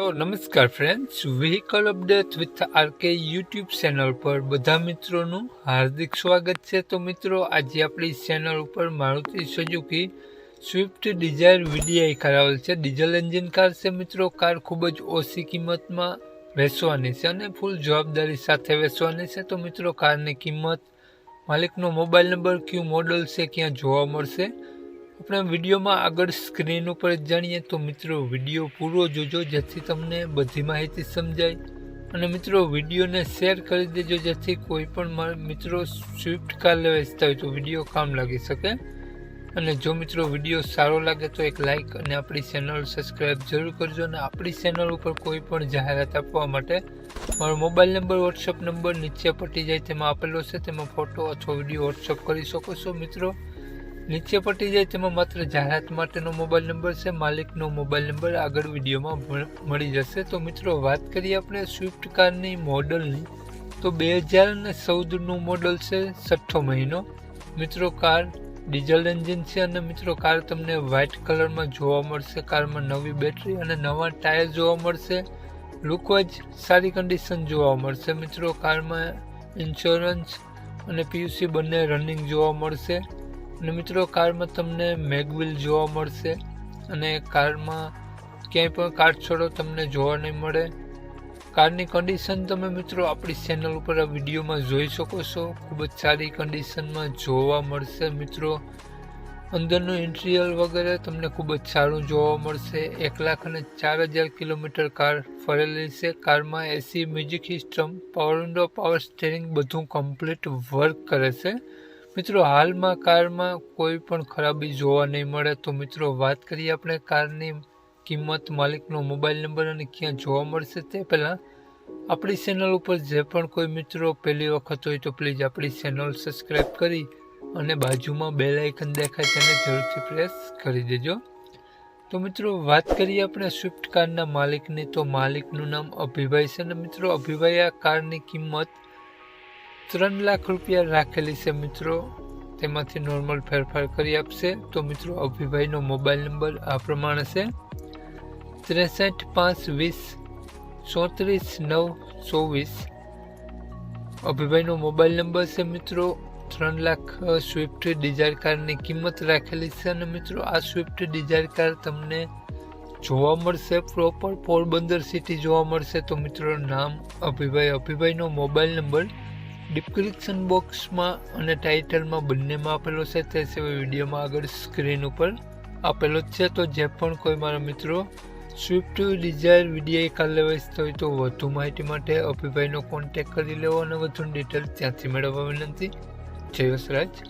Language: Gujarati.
તો નમસ્કાર friends vehicle update with RK YouTube channel પર બધા મિત્રોનું હાર્દિક સ્વાગત છે. તો મિત્રો, આજે આપણી ચેનલ ઉપર Maruti Suzuki Swift Dzire VDI car આવેલ છે. ડીઝલ એન્જિન કાર છે મિત્રો. કાર ખૂબ જ ઓછી કિંમતમાં વેચવાની છે અને ફૂલ જવાબદારી સાથે વેચવાની છે. તો મિત્રો કારની કિંમત માલિકનો મોબાઈલ નંબર કયું મોડલ છે, ક્યાં જોવા મળશે? આપણે વિડીયોમાં આગળ સ્ક્રીન ઉપર જાણીએ તો મિત્રો, વીડિયો પૂરો જોજો, જેથી તમને બધી માહિતી સમજાય. અને મિત્રો, વિડીયોને શેર કરી દેજો, જેથી કોઈ પણ મિત્રો સ્વિફ્ટ કાર લેવા ઈચ્છતા હોય તો વીડિયો કામ લાગી શકે. અને જો મિત્રો વીડિયો સારો લાગે તો એક લાઇક અને આપણી ચેનલ સબસ્ક્રાઈબ જરૂર કરજો અને આપણી ચેનલ ઉપર કોઈ પણ જાહેરાત આપવા માટે મારો મોબાઈલ નંબર, વોટ્સઅપ નંબર નીચે પટી જાય, તેમાં આપેલો છે, તેમાં ફોટો અથવા વીડિયો વોટ્સઅપ કરી શકો છો મિત્રો. નીચે પટી જાય તેમાં માત્ર જાહેરાત માટેનો મોબાઈલ નંબર છે, માલિકનો મોબાઈલ નંબર આગળ વિડીયોમાં મળી જશે. તો મિત્રો, વાત કરીએ આપણે સ્વિફ્ટ કારની મોડલની. તો બે હજાર ને ચૌદનું મોડલ છે, છઠ્ઠો મહિનો. મિત્રો, કાર ડીઝલ એન્જિન છે અને મિત્રો, કાર તમને વ્હાઇટ કલરમાં જોવા મળશે. કારમાં નવી બેટરી અને નવા ટાયર જોવા મળશે. લુકવાઇઝ સારી કન્ડિશન જોવા મળશે. મિત્રો, કારમાં ઇન્સ્યોરન્સ અને પીયુસી બંને રનિંગ જોવા મળશે. અને મિત્રો, કારમાં તમને મેગવિલ જોવા મળશે અને કારમાં ક્યાંય પણ કાટછોડો તમને જોવા નહીં મળે. કારની કન્ડિશન તમે મિત્રો આપણી ચેનલ ઉપર આ વિડીયોમાં જોઈ શકો છો. ખૂબ જ સારી કન્ડિશનમાં જોવા મળશે મિત્રો. અંદરનું ઇન્ટિરિયર વગેરે તમને ખૂબ જ સારું જોવા મળશે. એક લાખ અને ચાર હજાર કિલોમીટર કાર ફરેલી છે. કારમાં AC, music system power window power steering બધું કમ્પ્લીટ વર્ક કરે છે. મિત્રો, હાલમાં કારમાં કોઈ પણ ખરાબી જોવા નહીં મળે, તો મિત્રો, વાત કરીએ આપણે કારની કિંમત, માલિકનો મોબાઈલ નંબર અને ક્યાં જોવા મળશે તે પહેલાં. આપણી ચેનલ ઉપર જે પણ કોઈ મિત્રો પહેલી વખત હોય, તો પ્લીઝ આપણી ચેનલ સબસ્ક્રાઈબ કરી અને બાજુમાં બે લાઇકન દેખાય તેને જરૂરથી પ્રેસ કરી દેજો. તો મિત્રો, વાત કરીએ આપણે સ્વિફ્ટ કારના માલિકની. તો માલિકનું નામ અભિભાઈ છે અને મિત્રો, અભિભાઈ, આ કારની કિંમત ત્રણ લાખ રૂપિયા રાખેલી છે મિત્રો. તેમાંથી નોર્મલ ફેરફાર કરી આપશે. તો મિત્રો, અભિભાઈનો મોબાઈલ નંબર આ પ્રમાણે છે. ત્રેસઠ પાંચ વીસ ચોત્રીસ નવ ચોવીસ. અભિભાઈનો મોબાઈલ નંબર છે મિત્રો, ત્રણ લાખ સ્વિફ્ટ ડિઝાયર કારની કિંમત રાખેલી છે અને મિત્રો, આ સ્વિફ્ટ ડિઝાયર કાર તમને જોવા મળશે. પ્રોપર પોરબંદર સિટી જોવા મળશે. તો મિત્રો, નામ અભિભાઈ, અભિભાઈનો મોબાઈલ નંબર ડિસ્ક્રિપ્શન બોક્સમાં અને ટાઇટલમાં બંનેમાં આપેલો છે, તે સિવાય વિડીયોમાં આગળ સ્ક્રીન ઉપર આપેલો જ છે. તો જે પણ કોઈ મારા મિત્રો સ્વિફ્ટ ડિઝાયર વીડિયો કાર લેવા ઈચ્છતા હોય તો વધુ માહિતી માટે અભિભાઈનો કોન્ટેક્ટ કરી લેવો અને વધુ ડિટેલ ત્યાંથી મેળવવા વિનંતી. જય વસરાજ.